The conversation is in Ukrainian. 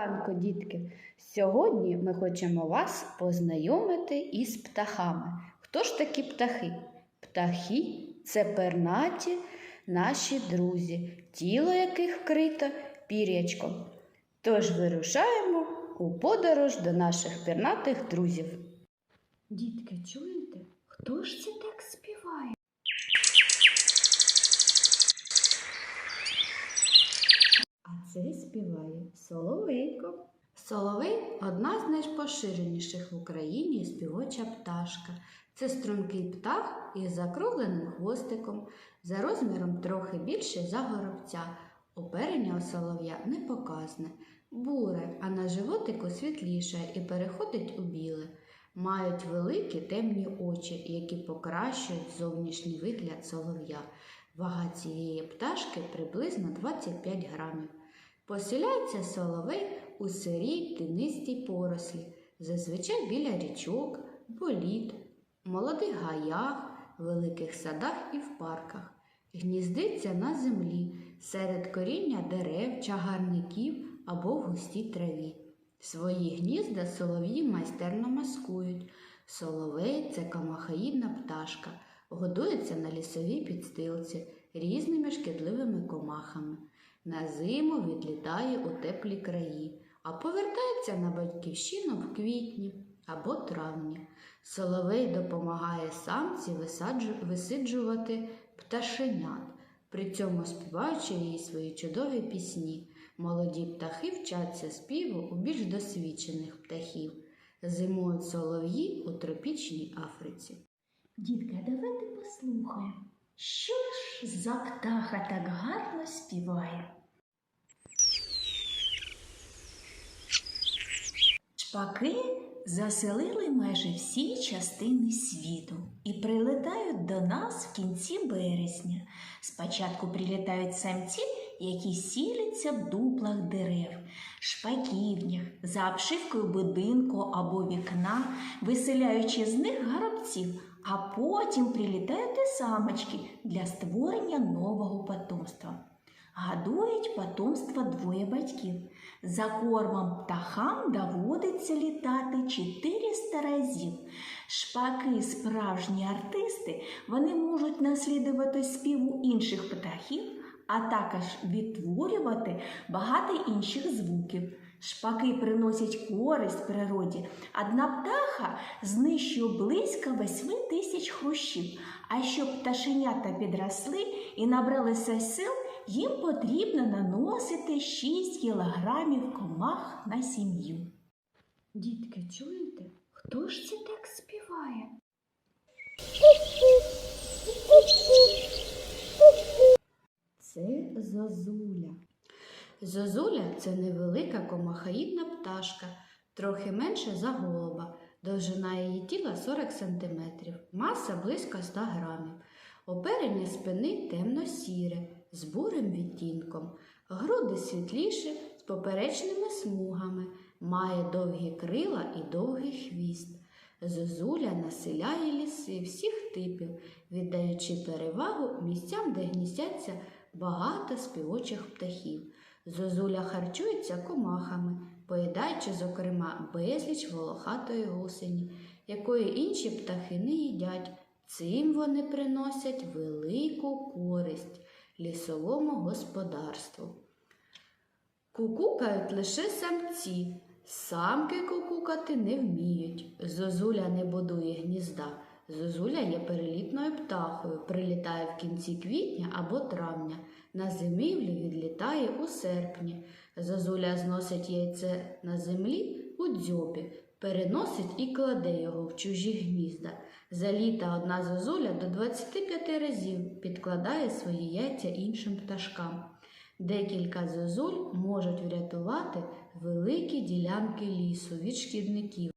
ранку, дітки! Сьогодні ми хочемо вас познайомити із птахами. Хто ж такі птахи? Птахи це пернаті наші друзі, тіло яких вкрито пір'ячком. Тож вирушаємо у подорож до наших пернатих друзів. Дітки, чуєте? Хто ж це так співає? А це співає Соловейко. Соловей одна з найпоширеніших в Україні співоча пташка. Це стрункий птах із закругленим хвостиком, за розміром трохи більше за горобця. Оперення у солов'я не показне, буре, а на животику світліше і переходить у біле. Мають великі темні очі, які покращують зовнішній вигляд солов'я. Вага цієї пташки приблизно 25 грамів. Поселяється соловей у сирій тинистій порослі, зазвичай біля річок, боліт, молодих гаях, великих садах і в парках. Гніздиться на землі, серед коріння дерев, чагарників або в густій траві. Свої гнізда солов'ї майстерно маскують. Соловей це камахаїдна пташка, годується на лісовій підстилці різними шкідливими комахами. На зиму відлітає у теплі краї, а повертається на батьківщину в квітні або травні. Соловей допомагає самці висиджувати пташенят, при цьому співаючи їй свої чудові пісні. Молоді птахи вчаться співу у більш досвідчених птахів. Зимують солов'ї у тропічній Африці. Дітки, а давайте послухаємо, що ж за птаха так гарно співає. Шпаки заселили майже всі частини світу і прилетають до нас в кінці березня. Спочатку прилітають самці, які сіляться в дуплах дерев, шпаківнях, за обшивкою будинку або вікна, виселяючи з них горобців, а потім прилітають самочки для створення нового потомства. Гадують потомство двоє батьків. За кормом птахам доводиться літати 400 разів. Шпаки справжні артисти, вони можуть наслідувати співу інших птахів, а також відтворювати багато інших звуків. Шпаки приносять користь природі. Одна птаха знищує близько 8 тисяч хрущів. А щоб пташенята підросли і набралися сил, їм потрібно наносити 6 кілограмів комах на сім'ю. Дітки, чуєте? Хто ж це так співає? Це зозуля. Зозуля це невелика комахаїдна пташка, трохи менше за голуба. Довжина її тіла 40 см, маса близько 100 грамів. Оперення спини темно-сіре, з бурим відтінком, груди світліші з поперечними смугами, має довгі крила і довгий хвіст. Зозуля населяє ліси всіх типів, віддаючи перевагу місцям, де гніздяться багато співочих птахів. Зозуля харчується комахами, поїдаючи, зокрема, безліч волохатої гусені, якої інші птахи не їдять. Цим вони приносять велику користь лісовому господарству. Кукукають лише самці, самки кукукати не вміють. Зозуля не будує гнізда. Зозуля є перелітною птахою, прилітає в кінці квітня або травня. На зимівлі відлітає у серпні. Зозуля зносить яйце на землі у дзьобі, переносить і кладе його в чужі гнізда. За літа одна зозуля до 25 разів підкладає свої яйця іншим пташкам. Декілька зозуль можуть врятувати великі ділянки лісу від шкідників.